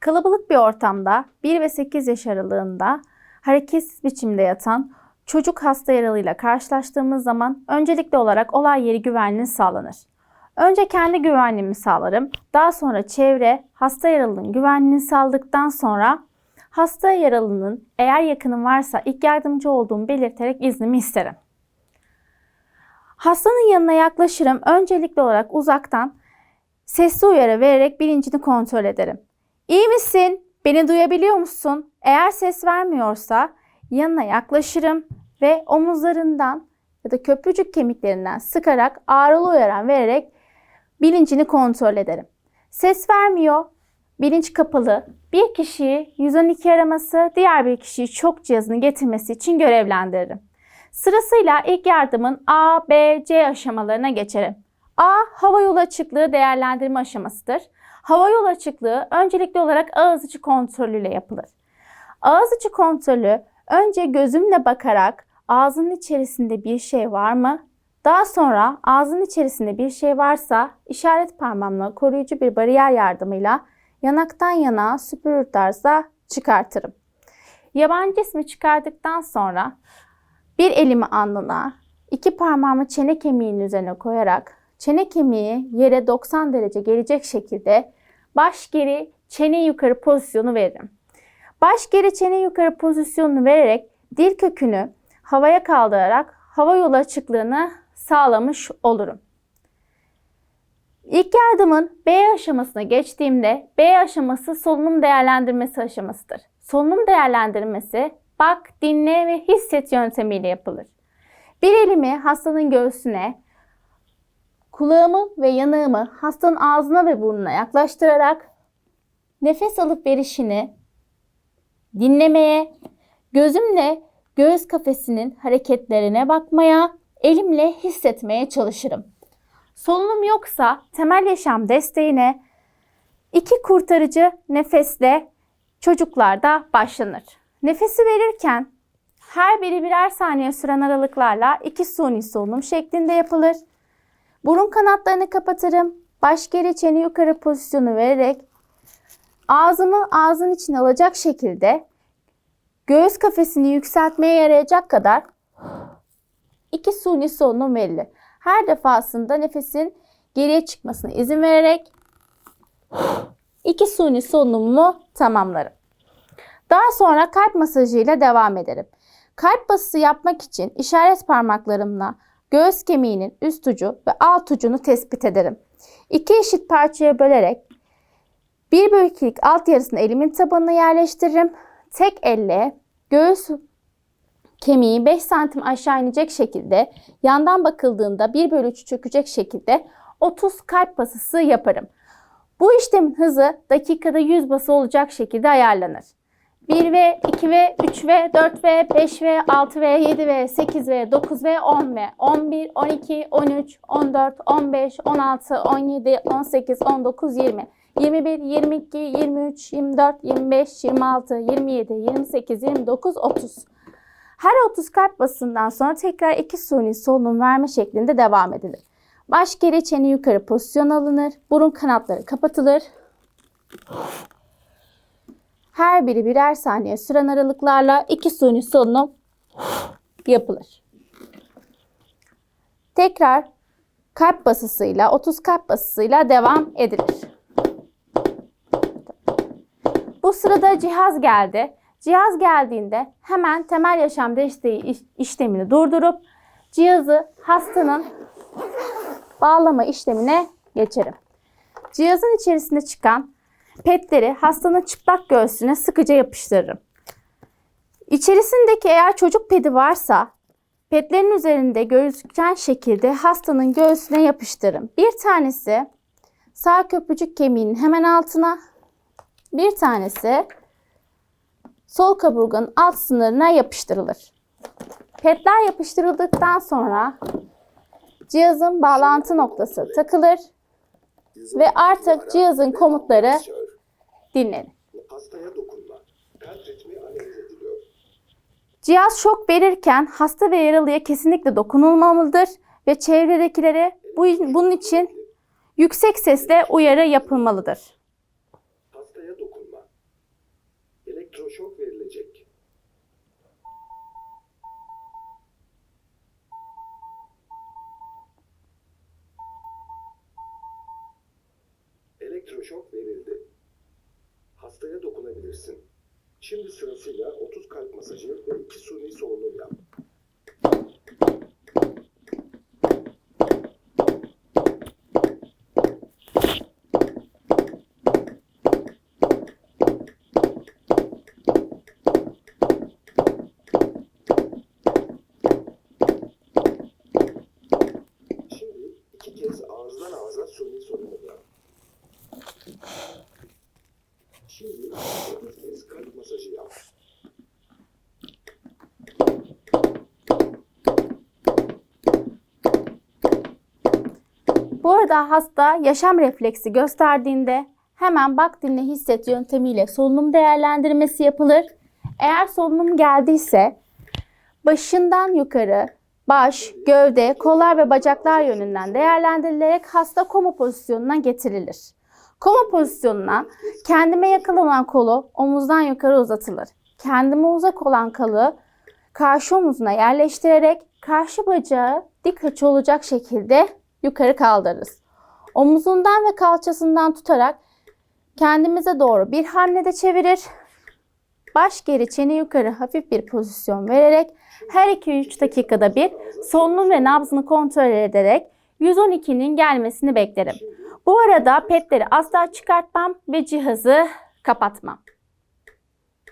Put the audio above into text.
Kalabalık bir ortamda 1 ve 8 yaş aralığında hareketsiz biçimde yatan çocuk hasta yaralıyla karşılaştığımız zaman öncelikli olarak olay yeri güvenliği sağlanır. Önce kendi güvenliğimi sağlarım. Daha sonra çevre hasta yaralının güvenliğini sağladıktan sonra hasta yaralının eğer yakınım varsa ilk yardımcı olduğumu belirterek iznimi isterim. Hastanın yanına yaklaşırım. Öncelikli olarak uzaktan sesli uyarı vererek bilincini kontrol ederim. İyi misin? Beni duyabiliyor musun? Eğer ses vermiyorsa yanına yaklaşırım ve omuzlarından ya da köprücük kemiklerinden sıkarak ağrılı uyaran vererek bilincini kontrol ederim. Ses vermiyor, bilinç kapalı. Bir kişiyi 112 araması, diğer bir kişiyi çok cihazını getirmesi için görevlendiririm. Sırasıyla ilk yardımın A, B, C aşamalarına geçerim. A. Hava yolu açıklığı değerlendirme aşamasıdır. Hava yolu açıklığı öncelikli olarak ağız içi kontrolüyle yapılır. Ağız içi kontrolü önce gözümle bakarak ağzın içerisinde bir şey var mı? Daha sonra ağzın içerisinde bir şey varsa işaret parmağımla koruyucu bir bariyer yardımıyla yanaktan yana süpürür tarzda çıkartırım. Yabancı ismi çıkardıktan sonra bir elimi alnına, iki parmağımı çene kemiğinin üzerine koyarak çene kemiği yere 90 derece gelecek şekilde baş geri, çene yukarı pozisyonu veririm. Baş geri, çene yukarı pozisyonunu vererek dil kökünü havaya kaldırarak hava yolu açıklığını sağlamış olurum. İlk yardımın B aşamasına geçtiğimde B aşaması solunum değerlendirmesi aşamasıdır. Solunum değerlendirmesi bak, dinle ve hisset yöntemiyle yapılır. Bir elimi hastanın göğsüne, kulağımı ve yanağımı hastanın ağzına ve burnuna yaklaştırarak nefes alıp verişini dinlemeye, gözümle göğüs kafesinin hareketlerine bakmaya, elimle hissetmeye çalışırım. Solunum yoksa temel yaşam desteğine iki kurtarıcı nefesle çocuklarda başlanır. Nefesi verirken her biri birer saniye süren aralıklarla iki suni solunum şeklinde yapılır. Burun kanatlarını kapatırım. Baş geri çene yukarı pozisyonu vererek ağzımı ağzın içine alacak şekilde göğüs kafesini yükseltmeye yarayacak kadar iki suni solunum verilir. Her defasında nefesin geriye çıkmasına izin vererek iki suni solunumumu tamamlarım. Daha sonra kalp masajıyla devam ederim. Kalp basısı yapmak için işaret parmaklarımla göğüs kemiğinin üst ucu ve alt ucunu tespit ederim. İki eşit parçaya bölerek bir bölü ikilik alt yarısını elimin tabanına yerleştiririm. Tek elle göğüs kemiği 5 santim aşağı inecek şekilde yandan bakıldığında 1 bölü 3 çökecek şekilde 30 kalp basısı yaparım. Bu işlemin hızı dakikada 100 bası olacak şekilde ayarlanır. 1 ve 2 ve 3 ve 4 ve 5 ve 6 ve 7 ve 8 ve 9 ve 10 ve 11, 12, 13, 14, 15, 16, 17, 18, 19, 20, 21, 22, 23, 24, 25, 26, 27, 28, 29, 30. Her 30 kalp basından sonra tekrar iki suni solunum verme şeklinde devam edilir. Baş geri çene yukarı pozisyon alınır. Burun kanatları kapatılır. Her biri birer saniye süren aralıklarla iki suni solunum yapılır. Tekrar kalp basısıyla 30 kalp basısıyla devam edilir. Bu sırada cihaz geldi. Cihaz geldiğinde hemen temel yaşam desteği iş- işlemini durdurup cihazı hastanın bağlama işlemine geçerim. Cihazın içerisinde çıkan petleri hastanın çıplak göğsüne sıkıca yapıştırırım. İçerisindeki eğer çocuk pedi varsa petlerin üzerinde gözüken şekilde hastanın göğsüne yapıştırırım. Bir tanesi sağ köprücük kemiğinin hemen altına, bir tanesi sol kaburganın alt sınırına yapıştırılır. Petler yapıştırıldıktan sonra cihazın bağlantı noktası takılır ve artık cihazın komutları dinlenir. Hastaya dokunma. Kalp ritmi analiz ediliyor. Cihaz şok verirken hasta ve yaralıya kesinlikle dokunulmamalıdır ve çevredekilere bu, bunun için yüksek sesle uyarı yapılmalıdır. Hastaya dokunma. Elektroşok verilecek. Elektroşok verildi. Hastaya dokunabilirsin. Şimdi sırasıyla 30 kalp masajı ve 2 suni solunum yap. Şimdi iki kez ağızdan ağza suni solunum yap. Şimdi 30 kez kalp masajı yap. Bu arada hasta yaşam refleksi gösterdiğinde hemen bak dinle hisset yöntemiyle solunum değerlendirmesi yapılır. Eğer solunum geldiyse başından yukarı baş, gövde, kollar ve bacaklar yönünden değerlendirilerek hasta koma pozisyonuna getirilir. Koma pozisyonuna kendime yakın olan kolu omuzdan yukarı uzatılır. Kendime uzak olan kolu karşı omuzuna yerleştirerek karşı bacağı dik açı olacak şekilde yukarı kaldırırız. Omuzundan ve kalçasından tutarak kendimize doğru bir hamlede çevirir. Baş geri çene yukarı hafif bir pozisyon vererek her 2-3 dakikada bir solunum ve nabzını kontrol ederek 112'nin gelmesini beklerim. Bu arada petleri asla çıkartmam ve cihazı kapatmam.